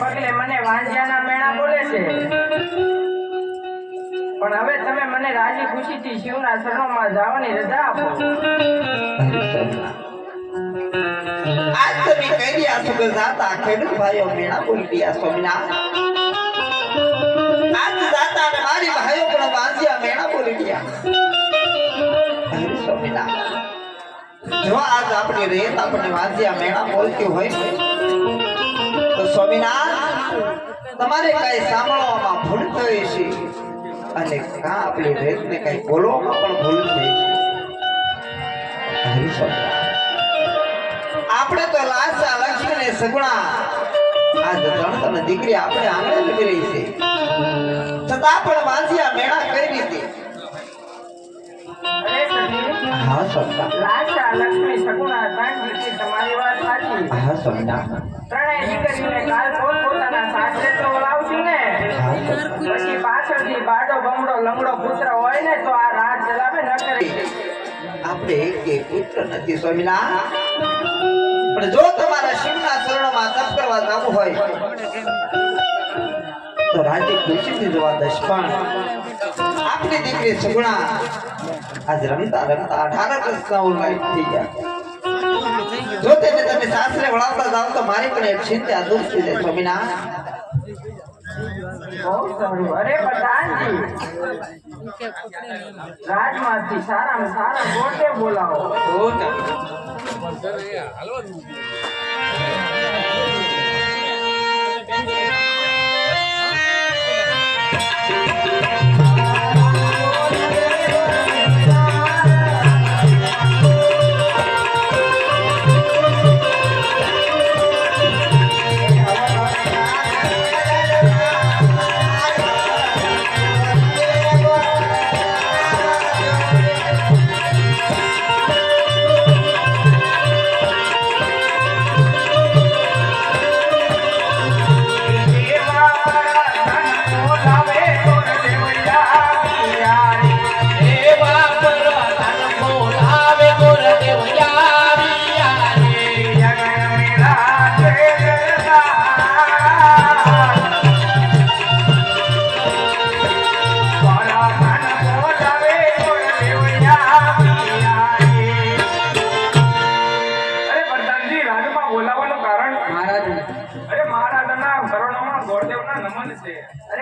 પગલે મને વાંજ્યાના મેણા બોલે છે. પણ હવે તમે મને રાજી ખુશીથી શિવના શરણોમાં જવાની રજા આપો. આજ તમે કહી રહ્યા છો કે જાતા ખેડૂત ભાઈઓ મેળા બોલી રહ્યા સ્વામિના આજ જાતા અને મારી ભાઈઓ પણ વાંજ્યા મેળા બોલી રહ્યા જો આજ આપણી રેત આપણે વાંચ્યા મેળા બોલતી હોય તો સ્વામિના તમારે કઈ સાંભળવામાં ભૂલ થઈ છે? અને કા આપણી રેતને કઈ બોલવામાં પણ ભૂલ થઈ છે? આપણે તો લાસા લક્ષ્મી ને સગુણા. આજ ત્રણ દીકરી આપણે આંગણે લીધી રહી છે. છતાં પણ વાંચ્યા મેળા કઈ રીતે હા સ્વામિના લાસા લક્ષ્મી સગુણા ત્રણ દીકરી તમારી વાત સાચી. હા સ્વામિના ત્રણેય દીકરીને કાલ પછી તો આ રાત ચલાવે, ન કરી. શિવના ચરણોમાં દીકરી સગુણા આજ રમતા રમતા અઢાર થઈ ગયા. જો તેને તમે સાસરે વળાવતા જાવ તો મારી પણ એક ચિંતા દૂર થઈ જાય સ્વામિના અરે પ્રધાનજી રાજમાંથી સારામાં સારા ગોટે બોલાવો.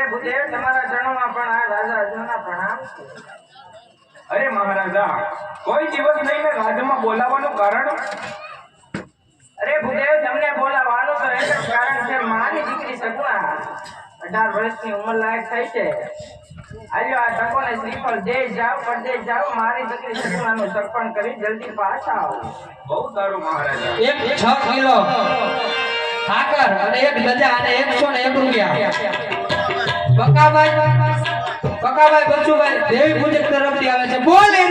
અરે તમારા ચરણોમાં પણ આ રાજા અર્જુનના પ્રણામ અરે મહારાજા કોઈ દિવસ નહીં રાજમાં બોલાવવાનું કારણ? અરે ભૂદેવ તમને બોલાવવાનું તો એક જ કારણ છે મારી દીકરી સગુણા અઢાર વર્ષની ઉંમર લાયક થઈ છે. આલ્યો આ તકોને શ્રીફળ દે જાઓ પરદેશ જાઓ મારી દીકરી સગુણાનું તર્પણ કરી જલ્દી પાછા આવો. બહુ સારું મહારાજા. એક છ કિલો. સાકર અને એક ગજા અને એકસો ને એક રૂપિયા. બકાભાઈ બકાભાઈ બચુભાઈ દેવી પૂજક તરફથી આવે છે. બોલે